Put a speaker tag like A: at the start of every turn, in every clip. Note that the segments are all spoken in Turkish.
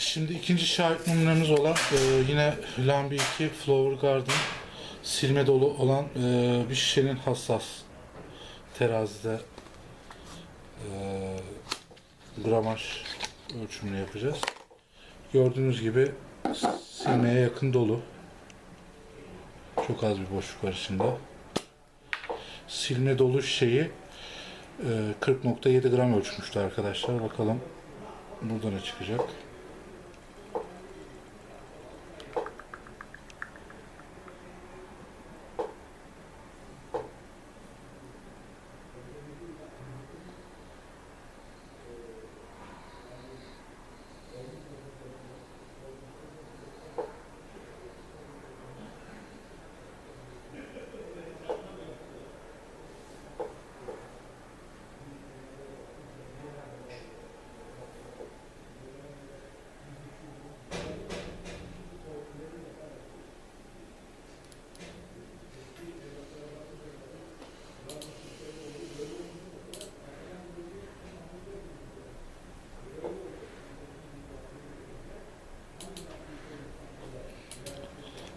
A: Şimdi ikinci şahit numunemiz olan e, yine Lambi 2 Flower Garden silme dolu olan e, bir şişenin hassas terazide e, gramaj ölçümünü yapacağız. Gördüğünüz gibi silmeye yakın dolu. Çok az bir boşluk var içinde. Silme dolu şişeyi e, 40.7 gram ölçmüştü arkadaşlar. Bakalım burada ne çıkacak.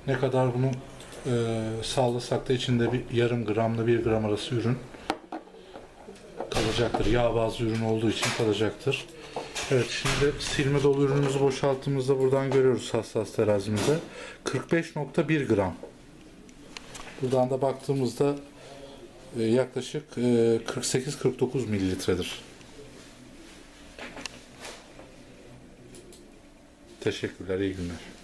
A: Ne kadar bunu e, sağlasak da içinde bir yarım gramla bir gram arası ürün kalacaktır. Yağ bazlı ürün olduğu için kalacaktır. Evet şimdi silme dolu ürünümüzü boşalttığımızda buradan görüyoruz hassas terazimizde. 45.1 gram. Buradan da baktığımızda e, yaklaşık e, 48-49 mililitredir. Teşekkürler, iyi günler.